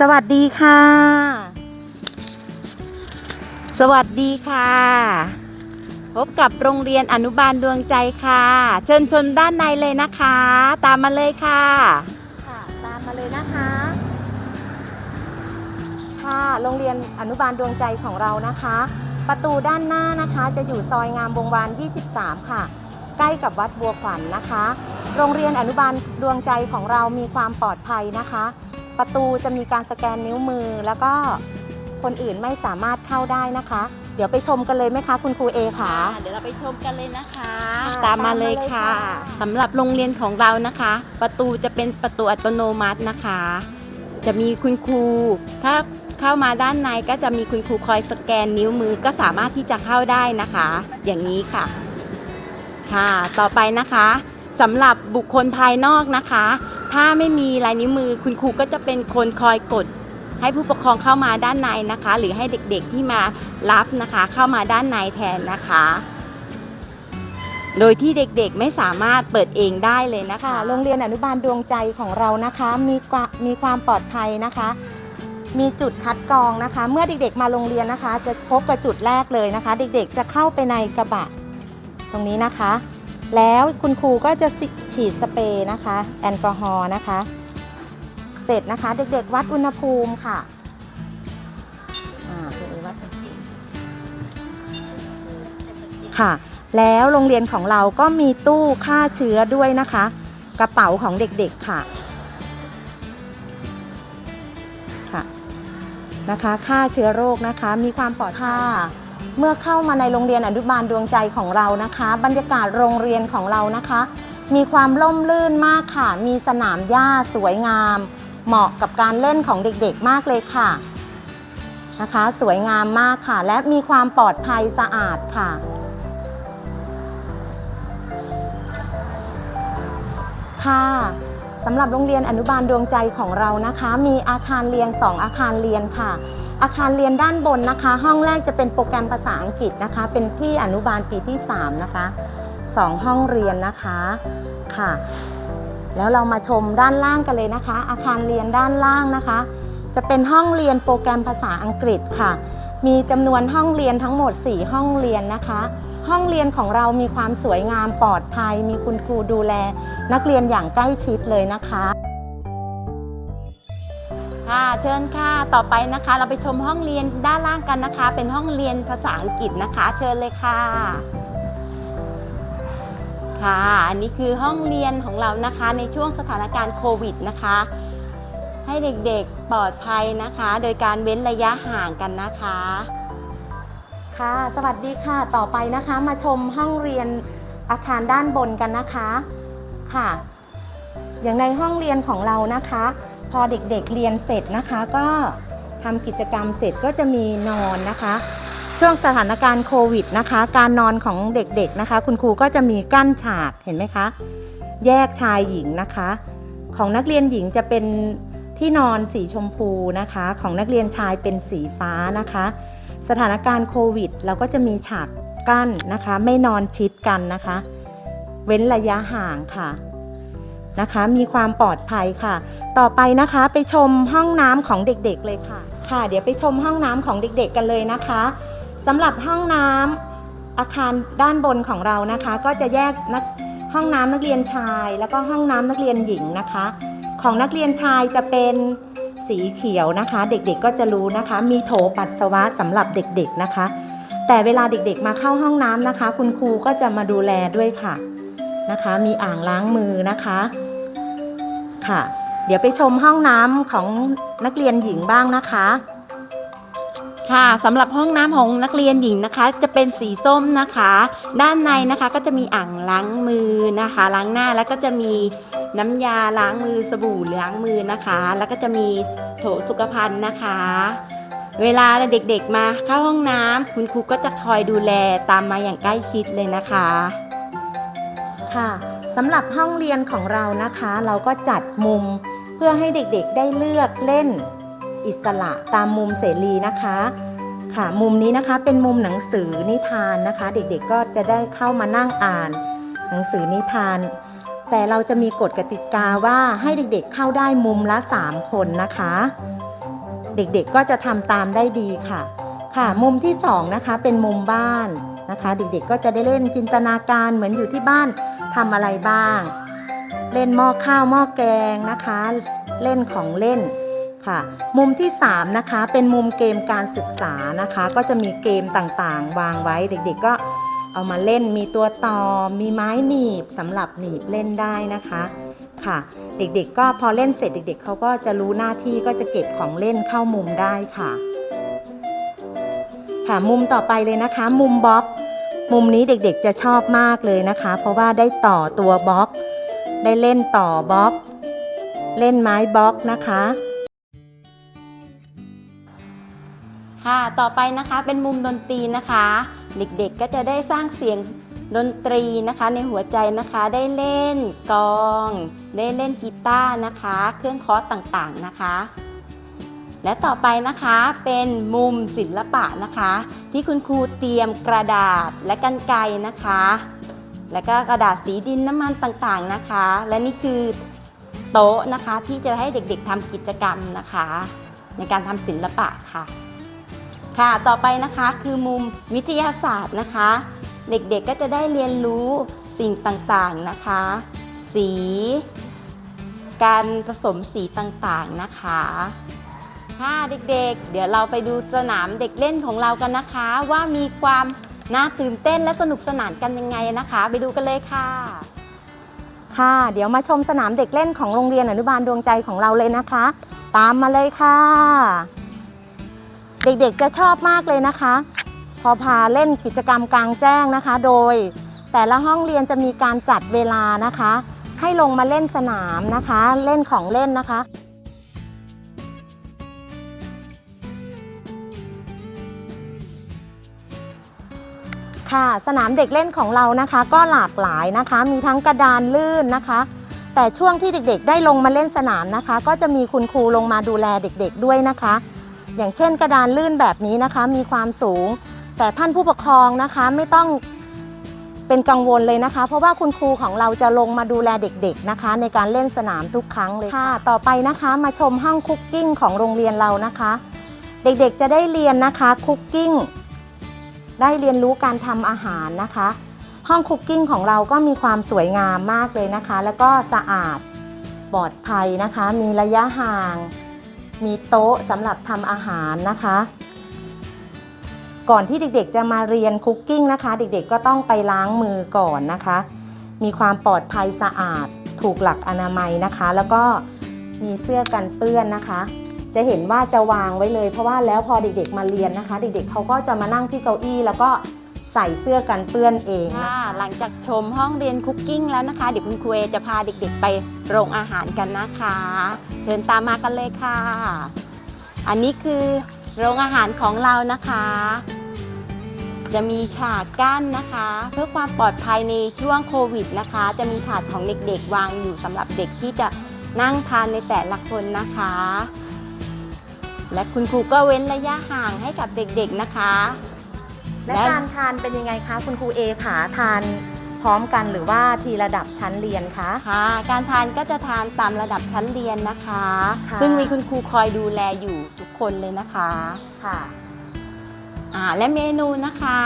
สวัสดีค่ะ สวัสดีค่ะ พบกับโรงเรียนอนุบาลดวงใจค่ะ เชิญชนด้านในเลยนะคะ ตามมาเลยค่ะ ค่ะ ตามมาเลยนะคะ ค่ะ โรงเรียนอนุบาลดวงใจของเรานะคะ ประตูด้านหน้านะคะ จะอยู่ซอยงามวงวาน 23 ค่ะ ใกล้กับวัดบัวขวัญนนะคะ โรงเรียนอนุบาลดวงใจของเรามีความปลอดภัยนะคะ ประตูจะมีการสแกนนิ้วมือ แล้วก็คนอื่นไม่สามารถเข้าได้นะคะ เดี๋ยวไปชมกันเลยไหมคะ คุณครูเอค่ะ เดี๋ยวเราไปชมกันเลยนะคะค่ะตามมาเลยค่ะตามมาเลยค่ะสำหรับโรงเรียนของเรานะคะ ประตูจะเป็นประตูอัตโนมัตินะคะ จะมีคุณครู ถ้าเข้ามาด้านในก็จะมีคุณครูคอยสแกนนิ้วมือก็สามารถที่จะเข้าได้นะคะ อย่างนี้ค่ะ ค่ะ ต่อไปนะคะ สำหรับบุคคลภายนอกนะคะ ถ้าไม่มีลายนิ้วมือคุณครูก็จะเป็นคนคอยกด ให้ผู้ปกครองเข้ามาด้านในนะคะ หรือให้เด็กๆที่มารับนะคะ เข้ามาด้านในแทนนะคะ โดยที่เด็กๆไม่สามารถเปิดเองได้เลยนะคะ โรงเรียนอนุบาลดวงใจของเรานะคะ มีมีความปลอดภัยนะคะ มีจุดคัดกรองนะคะ เมื่อเด็กๆมาโรงเรียนนะคะ จะพบกับจุดแรกเลยนะคะ เด็กๆจะเข้าไปในกระบะตรงนี้นะคะ แล้วคุณครูก็จะฉีดสเปรย์นะคะ แอลกอฮอล์นะคะ เสร็จนะคะ เด็กๆวัดอุณหภูมิค่ะค่ะ แล้วโรงเรียนของเราก็มีตู้ฆ่าเชื้อด้วยนะคะ กระเป๋าของเด็กๆค่ะค่ะนะคะฆ่าเชื้อโรคนะคะ มีความปลอดภัย เมื่อเข้ามาในโรงเรียนอนุบาลดวงใจของเรานะคะ บรรยากาศโรงเรียนของเรานะคะ มีความร่มรื่นมากค่ะ มีสนามหญ้าสวยงาม เหมาะกับการเล่นของเด็กๆมากเลยค่ะนะคะ สวยงามมากค่ะ และมีความปลอดภัยสะอาดค่ะค่ะสำหรับโรงเรียนอนุบาลดวงใจของเรานะคะ มีอาคารเรียน 2 อาคารเรียนค่ะ อาคารเรียนด้านบนนะคะ ห้องแรกจะเป็นโปรแกรมภาษาอังกฤษนะคะ เป็นที่อนุบาลปีที่ 3 นะคะสองห้องเรียนนะคะค่ะ แล้วเรามาชมด้านล่างกันเลยนะคะ อาคารเรียนด้านล่างนะคะ จะเป็นห้องเรียนโปรแกรมภาษาอังกฤษค่ะ มีจำนวนห้องเรียนทั้งหมด 4 ห้องเรียนนะคะ ห้องเรียนของเรามีความสวยงามปลอดภัย มีคุณครูดูแล นักเรียนอย่างใกล้ชิดเลยนะคะ ค่ะ เชิญค่ะ ต่อไปนะคะ เราไปชมห้องเรียนด้านล่างกันนะคะ เป็นห้องเรียนภาษาอังกฤษนะคะ เชิญเลยค่ะ ค่ะ อันนี้คือห้องเรียนของเรานะคะ ในช่วงสถานการณ์โควิดนะคะ ให้เด็กๆปลอดภัยนะคะ โดยการเว้นระยะห่างกันนะคะ ค่ะ สวัสดีค่ะ ต่อไปนะคะ มาชมห้องเรียนอาคารด้านบนกันนะคะ ค่ะ อย่างในห้องเรียนของเรานะคะ พอเด็กๆเรียนเสร็จนะคะ ก็ทำกิจกรรมเสร็จก็จะมีนอนนะคะ ช่วงสถานการณ์โควิดนะคะ การนอนของเด็กๆนะคะ คุณครูก็จะมีกั้นฉากเห็นไหมคะ แยกชายหญิงนะคะ ของนักเรียนหญิงจะเป็นที่นอนสีชมพูนะคะ ของนักเรียนชายเป็นสีฟ้านะคะ สถานการณ์โควิด เราก็จะมีฉากกั้นนะคะ ไม่นอนชิดกันนะคะ เว้นระยะห่างค่ะ นะคะ มีความปลอดภัยค่ะ ต่อไปนะคะไปชมห้องน้ำของเด็กๆเลยค่ะ ค่ะ เดี๋ยวไปชมห้องน้ำของเด็กๆกันเลยนะคะสำหรับห้องน้ำอาคารด้านบนของเรานะคะ ก็จะแยกนักห้องน้ำนักเรียนชาย แล้วก็ห้องน้ำนักเรียนหญิงนะคะ ของนักเรียนชายจะเป็นสีเขียวนะคะ เด็กๆก็จะรู้นะคะ มีโถปัสสาวะสำหรับเด็กๆนะคะ แต่เวลาเด็กๆมาเข้าห้องน้ำนะคะ คุณครูก็จะมาดูแลด้วยค่ะนะคะ มีอ่างล้างมือนะคะ ค่ะ เดี๋ยวไปชมห้องน้ำของนักเรียนหญิงบ้างนะคะ ค่ะสำหรับห้องน้ำของนักเรียนหญิงนะคะ จะเป็นสีส้มนะคะ ด้านในนะคะก็จะมีอ่างล้างมือนะคะ ล้างหน้าแล้วก็จะมีน้ำยาล้างมือสบู่ล้างมือนะคะ แล้วก็จะมีโถสุขภัณฑ์นะคะ เวลาเด็กๆมาเข้าห้องน้ำคุณครูก็จะคอยดูแลตามมาอย่างใกล้ชิดเลยนะคะค่ะ สำหรับห้องเรียนของเรานะคะ เราก็จัดมุมเพื่อให้เด็กๆได้เลือกเล่นอิสระตามมุมเสรีนะคะ ค่ะมุมนี้นะคะเป็นมุมหนังสือนิทานนะคะ เด็กๆก็จะได้เข้ามานั่งอ่าน หนังสือนิทาน แต่เราจะมีกฎกติกาว่าให้เด็กๆเข้าได้มุมละ 3 คนนะคะ เด็กๆก็จะทำตามได้ดีค่ะ ค่ะมุมที่สองนะคะเป็นมุมบ้าน นะคะ เด็กๆก็จะได้เล่นจินตนาการเหมือนอยู่ที่บ้านทำอะไรบ้าง เล่นหม้อข้าวหม้อแกงนะคะ เล่นของเล่นค่ะ มุมที่ 3 นะคะ เป็นมุมเกมการศึกษานะคะ ก็จะมีเกมต่างๆ วางไว้เด็กๆก็เอามาเล่นมีตัวต่อมีไม้หนีบสำหรับหนีบเล่นได้นะคะค่ะ เด็กๆก็พอเล่นเสร็จเด็กๆเขาก็จะรู้หน้าที่ก็จะเก็บของเล่นเข้ามุมได้ค่ะ ค่ะมุมต่อไปเลยนะคะ มุมบล็อกมุมนี้เด็กๆจะชอบมากเลยนะคะ เพราะว่าได้ต่อตัวบล็อกได้เล่นต่อบล็อกเล่นไม้บล็อกนะคะ ค่ะต่อไปนะคะเป็นมุมดนตรีนะคะ เด็กๆก็จะได้สร้างเสียงดนตรีนะคะในหัวใจนะคะได้เล่นกอง ได้เล่นกีตาร์นะคะ เครื่องคอร์สต่างๆนะคะ และต่อไปนะคะเป็นมุมศิลปะนะคะ ที่คุณครูเตรียมกระดาษและกันไกรนะคะ และก็กระดาษสีดินน้ำมันต่างๆนะคะ และนี่คือโต๊ะนะคะที่จะให้เด็กๆทำกิจกรรมนะคะ ในการทำศิลปะค่ะ ค่ะต่อไปนะคะคือมุมวิทยาศาสตร์นะคะ เด็กๆก็จะได้เรียนรู้สิ่งต่างๆนะคะ สี การผสมสีต่างๆนะคะ ค่ะเด็กๆ เดี๋ยวเราไปดูสนามเด็กเล่นของเรากันนะคะ ว่ามีความน่าตื่นเต้นและสนุกสนานกันยังไงนะคะ ไปดูกันเลยค่ะ ค่ะ เดี๋ยวมาชมสนามเด็กเล่นของโรงเรียนอนุบาลดวงใจของเราเลยนะคะ ตามมาเลยค่ะ เด็กๆจะชอบมากเลยนะคะ พอพาเล่นกิจกรรมกลางแจ้งนะคะ โดย แต่ละห้องเรียนจะมีการจัดเวลานะคะ ให้ลงมาเล่นสนามนะคะ เล่นของเล่นนะคะ ค่ะ สนามเด็กเล่นของเรานะคะ ก็หลากหลายนะคะ มีทั้งกระดานลื่นนะคะ แต่ช่วงที่เด็กๆ ได้ลงมาเล่นสนามนะคะ ก็จะมีคุณครูลงมาดูแลเด็กๆด้วยนะคะ อย่างเช่นกระดานลื่นแบบนี้นะคะ มีความสูง แต่ท่านผู้ปกครองนะคะไม่ต้องเป็นกังวลเลยนะคะ เพราะว่าคุณครูของเราจะลงมาดูแลเด็กๆนะคะ ในการเล่นสนามทุกครั้งเลยค่ะ ต่อไปนะคะมาชมห้องคุกกิ้งของโรงเรียนเรานะคะ เด็กๆจะได้เรียนนะคะคุกกิ้ง ได้เรียนรู้การทำอาหารนะคะ ห้องคุกกิ้งของเราก็มีความสวยงามมากเลยนะคะ แล้วก็สะอาดปลอดภัยนะคะ มีระยะห่าง มีโต๊ะสำหรับทำอาหารนะคะ ก่อนที่เด็กๆจะมาเรียนคุกกิ้งนะคะ เด็กๆก็ต้องไปล้างมือก่อนนะคะ มีความปลอดภัยสะอาด ถูกหลักอนามัยนะคะ แล้วก็มีเสื้อกันเปื้อนนะคะ จะเห็นว่าจะวางไว้เลย เพราะว่าแล้วพอเด็กๆมาเรียนนะคะ เด็กๆเขาก็จะมานั่งที่เก้าอี้ แล้วก็ใส่เสื้อกันเปื้อนเองนะค่ะหลังจากชมห้องเรียนคุกกิ้งแล้วนะคะเดี๋ยวคุณครูเอจะพาเด็กๆไปโรงอาหารกันนะคะเชิญตามมากันเลยค่ะ อันนี้คือโรงอาหารของเรานะคะ จะมีฉากกั้นนะคะ เพื่อความปลอดภัยในช่วงโควิดนะคะ จะมีถาดของเด็กๆวางอยู่สำหรับเด็กที่จะนั่งทานในแต่ละคนนะคะ และคุณครูก็เว้นระยะห่างให้กับเด็กๆนะคะและ การทานเป็นยังไงคะ คุณครูเอขาทานพร้อมกันหรือว่าทีระดับชั้นเรียนคะ ค่ะการทานก็จะทานตามระดับชั้นเรียนนะคะ ค่ะ ซึ่งมีคุณครูคอยดูแลอยู่ทุกคนเลยนะคะค่ะ อ่าและเมนูนะคะ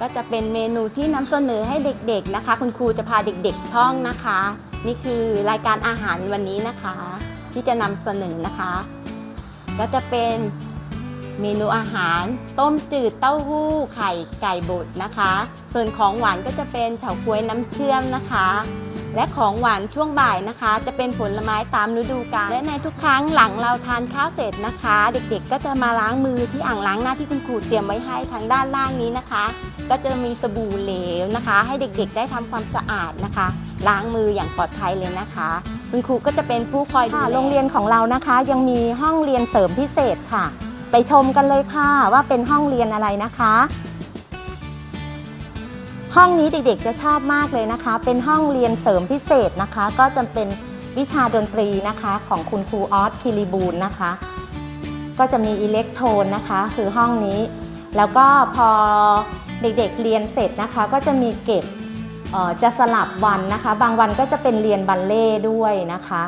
ก็จะเป็นเมนูที่นำเสนอให้เด็กๆนะคะ คุณครูจะพาเด็กๆท่องนะคะ นี่คือรายการอาหารวันนี้นะคะ ที่จะนำเสนอนะคะ ก็จะเป็นเมนูอาหาร ต้มจืดเต้าหู้ไข่ไก่บดนะคะ ส่วนของหวานก็จะเป็นเฉาก๊วยน้ำเชื่อมนะคะ และของหวานช่วงบ่ายนะคะ จะเป็นผลไม้ตามฤดูกาลและในทุกครั้งหลังเราทานข้าวเสร็จนะคะ เด็กๆ ก็จะมาล้างมือที่อ่างล้างหน้าที่คุณครูเตรียมไว้ให้ทางด้านล่างนี้นะคะ ก็จะมีสบู่เหลวนะคะ ให้เด็กๆได้ทำความสะอาดนะคะ ล้างมืออย่างปลอดภัยเลยนะคะ คุณครูก็จะเป็นผู้คอยดูแลโรงเรียนของเรานะคะ ยังมีห้องเรียนเสริมพิเศษค่ะ ไปชมกันเลยค่ะว่าเป็นห้องเรียนอะไรนะคะ ห้องนี้เด็กๆจะชอบมากเลยนะคะ เป็นห้องเรียนเสริมพิเศษนะคะ ก็จะเป็นวิชาดนตรีนะคะของคุณครูออสคิริบูลนะคะ ก็จะมีอิเล็กโทรนนะคะ คือห้องนี้ แล้วก็พอ เด็กๆเรียนเสร็จนะคะก็จะมีเก็บจะสลับวันนะคะ บางวันก็จะเป็นเรียนบัลเล่ด้วยนะคะ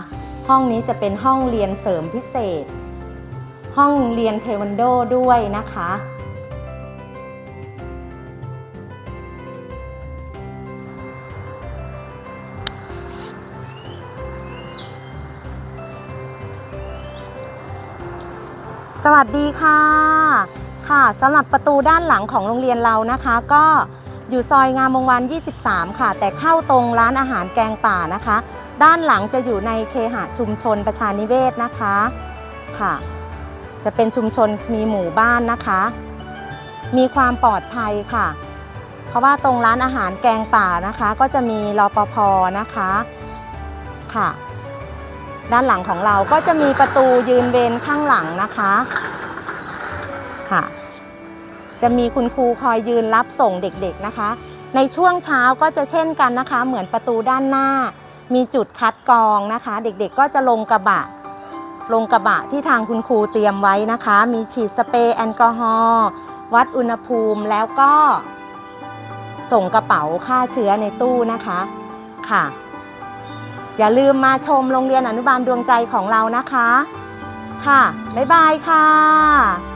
ห้องนี้จะเป็นห้องเรียนเสริมพิเศษ ห้องเรียนเทควันโดด้วยนะคะสวัสดีค่ะ ค่ะสำหรับประตูด้านหลังของโรงเรียนเรานะคะ ก็อยู่ซอยงามวงศ์วัน23 ค่ะ แต่เข้าตรงร้านอาหารแกงป่านะคะ ด้านหลังจะอยู่ในเคหะชุมชนประชานิเวศนะคะค่ะ จะเป็นชุมชนมีหมู่บ้านนะคะ มีความปลอดภัยค่ะ เพราะว่าตรงร้านอาหารแกงป่านะคะ ก็จะมีรปภนะคะค่ะ ด้านหลังของเราก็จะมีประตูยืนเวรข้างหลังนะคะ ค่ะ จะมีคุณครูคอยยืนรับส่งเด็กๆนะคะ ในช่วงเช้าก็จะเช่นกันนะคะ เหมือนประตูด้านหน้า มีจุดคัดกรองนะคะ เด็กๆก็จะลงกระบะ ลงกระบะที่ทางคุณครูเตรียมไว้นะคะ มีฉีดสเปรย์แอลกอฮอล์วัดอุณหภูมิแล้วก็ ส่งกระเป๋าฆ่าเชื้อในตู้นะคะค่ะ อย่าลืมมาชมโรงเรียนอนุบาลดวงใจของเรานะคะ ค่ะ บ๊ายบายค่ะ